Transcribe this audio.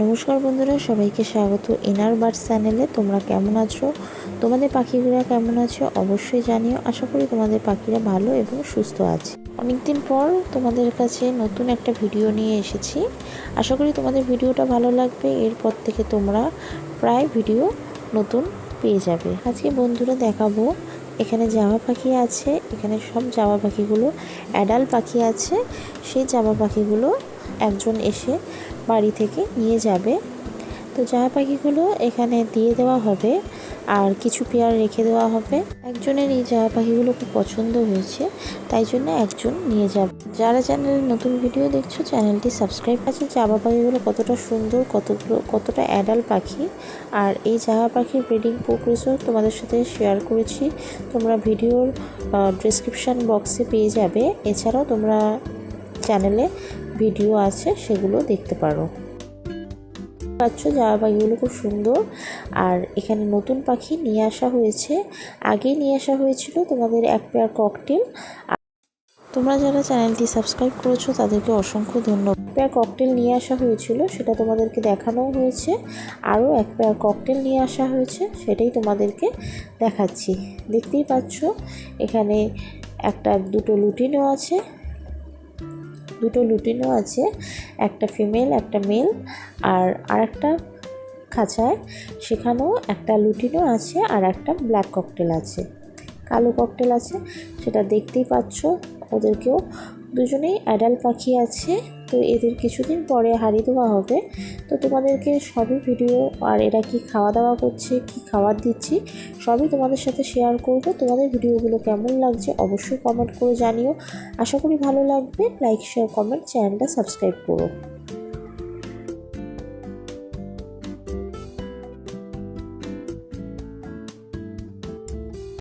নমস্কার বন্ধুরা, সবাইকে স্বাগত ইনার বার্ড চ্যানেলে। তোমরা কেমন আছো? তোমাদের পাখিগুলো কেমন আছো? অবশ্যই জানিও। আশা করি তোমাদের পাখিরা ভালো এবং সুস্থ আছে। অনেকদিন পর তোমাদের কাছে নতুন একটা ভিডিও নিয়ে এসেছি। আশা করি তোমাদের ভিডিওটা ভালো লাগবে। এরপর থেকে তোমরা প্রায় ভিডিও নতুন পেয়ে যাবে। আজকে বন্ধুরা দেখাবো এখানে জামা পাখি আছে, এখানে সব জামা পাখিগুলো অ্যাডাল পাখি আছে, সেই জামা পাখিগুলো একজন এসে বাড়ি থেকে নিয়ে যাবে। তো জামা পাখিগুলো এখানে দিয়ে দেওয়া হবে। আর কিছু পেয়ার রেখে দেওয়া হবে। একজনের এই জামা পাখিগুলো খুব পছন্দ হয়েছে, তাই জন্য একজন নিয়ে যাবে। যারা চ্যানেলে নতুন ভিডিও দেখছ, চ্যানেলটি সাবস্ক্রাইব আছে জামা পাখিগুলো কতটা সুন্দর, কতগুলো, কতটা অ্যাডাল্ট পাখি। আর এই জামা পাখির ব্রিডিং প্রক্রিয়াও তোমাদের সাথে শেয়ার করেছি। তোমরা ভিডিওর ডিসক্রিপশান বক্সে পেয়ে যাবে। এছাড়াও তোমরা চ্যানেলে ভিডিও আছে, সেগুলো দেখতে পারো। পাচ্ছ, জামা পাখিগুলো খুব সুন্দর। আর এখানে নতুন পাখি নিয়ে আসা হয়েছে। আগেই নিয়ে আসা হয়েছিল তোমাদের এক পেয়ার ককটেল তোমরা যারা চ্যানেলটি সাবস্ক্রাইব করেছ, তাদেরকে অসংখ্য ধন্যবাদ। পেয়ার ককটেল নিয়ে আসা হয়েছিল, সেটা তোমাদেরকে দেখানোও হয়েছে। আরও এক পেয়ার ককটেল নিয়ে আসা হয়েছে, সেটাই তোমাদেরকে দেখাচ্ছি। দেখতেই পাচ্ছ, এখানে একটা দুটো লুটিনও আছে। দুটো লুটিনও আছে, একটা ফিমেল, একটা মেল, আর আরেকটা খাঁচায়। সেখানেও একটা লুটিনও আছে আর একটা ব্ল্যাক ককটেল আছে। কালো ককটেল আছে, সেটা দেখতেই পাচ্ছ। ওদেরকেও দুজনেই অ্যাডাল্ট পাখি আছে, তো এদের কিছুদিন পরে হারি দেওয়া হবে। তো তোমাদেরকে সবই ভিডিও আর এরা কি খাওয়া দাওয়া করছে, কি খাবার দিচ্ছি, সবই তোমাদের সাথে শেয়ার করব। তোমাদের ভিডিওগুলো কেমন লাগছে অবশ্যই কমেন্ট করে জানিও। আশা করি ভালো লাগবে। লাইক শেয়ার কমেন্ট চ্যানেলটা সাবস্ক্রাইব করো।